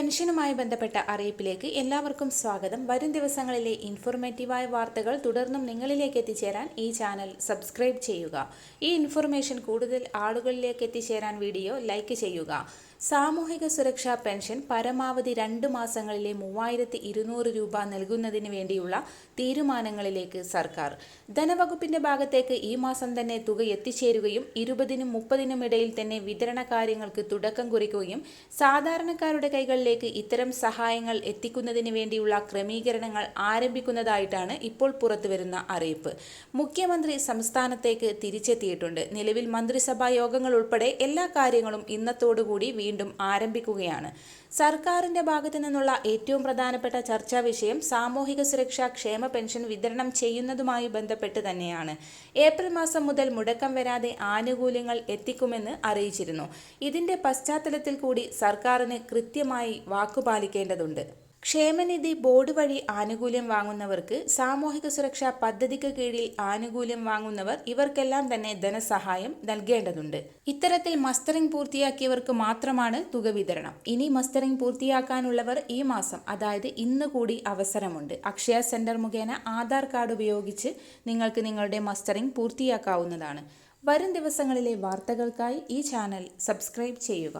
പെൻഷനുമായി ബന്ധപ്പെട്ട അറിയിപ്പിലേക്ക് എല്ലാവർക്കും സ്വാഗതം. വരും ദിവസങ്ങളിലെ ഇൻഫോർമേറ്റീവായ വാർത്തകൾ തുടർന്നും നിങ്ങളിലേക്ക് എത്തിച്ചേരാൻ ഈ ചാനൽ സബ്സ്ക്രൈബ് ചെയ്യുക. ഈ ഇൻഫർമേഷൻ കൂടുതൽ ആളുകളിലേക്ക് എത്തിച്ചേരാൻ വീഡിയോ ലൈക്ക് ചെയ്യുക. സാമൂഹിക സുരക്ഷാ പെൻഷൻ പരമാവധി രണ്ട് മാസങ്ങളിലെ മൂവായിരത്തി ഇരുന്നൂറ് രൂപ നൽകുന്നതിന് വേണ്ടിയുള്ള തീരുമാനങ്ങളിലേക്ക് സർക്കാർ. ധനവകുപ്പിന്റെ ഭാഗത്തേക്ക് ഈ മാസം തന്നെ തുക എത്തിച്ചേരുകയും ഇരുപതിനും മുപ്പതിനും ഇടയിൽ തന്നെ വിതരണ കാര്യങ്ങൾക്ക് തുടക്കം കുറിക്കുകയും സാധാരണക്കാരുടെ കൈകളിലേക്ക് ഇത്തരം സഹായങ്ങൾ എത്തിക്കുന്നതിന് വേണ്ടിയുള്ള ക്രമീകരണങ്ങൾ ആരംഭിക്കുന്നതായിട്ടാണ് ഇപ്പോൾ പുറത്തുവരുന്ന അറിയിപ്പ്. മുഖ്യമന്ത്രി സംസ്ഥാനത്തേക്ക് തിരിച്ചെത്തിയിട്ടുണ്ട്. നിലവിൽ മന്ത്രിസഭാ യോഗങ്ങൾ ഉൾപ്പെടെ എല്ലാ കാര്യങ്ങളും ഇന്നത്തോടുകൂടി വീണ്ടും ആരംഭിക്കുകയാണ്. സർക്കാരിന്റെ ഭാഗത്തു നിന്നുള്ള ഏറ്റവും പ്രധാനപ്പെട്ട ചർച്ചാ വിഷയം സാമൂഹിക സുരക്ഷാ ക്ഷേമ പെൻഷൻ വിതരണം ചെയ്യുന്നതുമായി ബന്ധപ്പെട്ട് തന്നെയാണ്. ഏപ്രിൽ മാസം മുതൽ മുടക്കം വരാതെ ആനുകൂല്യങ്ങൾ എത്തിക്കുമെന്ന് അറിയിച്ചിരുന്നു. ഇതിന്റെ പശ്ചാത്തലത്തിൽ കൂടി സർക്കാരിന് കൃത്യമായി വാക്കുപാലിക്കേണ്ടതുണ്ട്. ക്ഷേമനിധി ബോർഡ് വഴി ആനുകൂല്യം വാങ്ങുന്നവർക്ക് സാമൂഹിക സുരക്ഷാ പദ്ധതിക്ക് കീഴിൽ ആനുകൂല്യം വാങ്ങുന്നവർ ഇവർക്കെല്ലാം തന്നെ ധനസഹായം നൽകേണ്ടതുണ്ട്. ഇത്തരത്തിൽ മസ്റ്ററിംഗ് പൂർത്തിയാക്കിയവർക്ക് മാത്രമാണ് തുക വിതരണം. ഇനി മസ്റ്ററിംഗ് പൂർത്തിയാക്കാനുള്ളവർ ഈ മാസം അതായത് ഇന്ന് കൂടി അവസരമുണ്ട്. അക്ഷയ സെന്റർ മുഖേന ആധാർ കാർഡ് ഉപയോഗിച്ച് നിങ്ങൾക്ക് നിങ്ങളുടെ മസ്റ്ററിംഗ് പൂർത്തിയാക്കാവുന്നതാണ്. വരും ദിവസങ്ങളിലെ വാർത്തകൾക്കായി ഈ ചാനൽ സബ്സ്ക്രൈബ് ചെയ്യുക.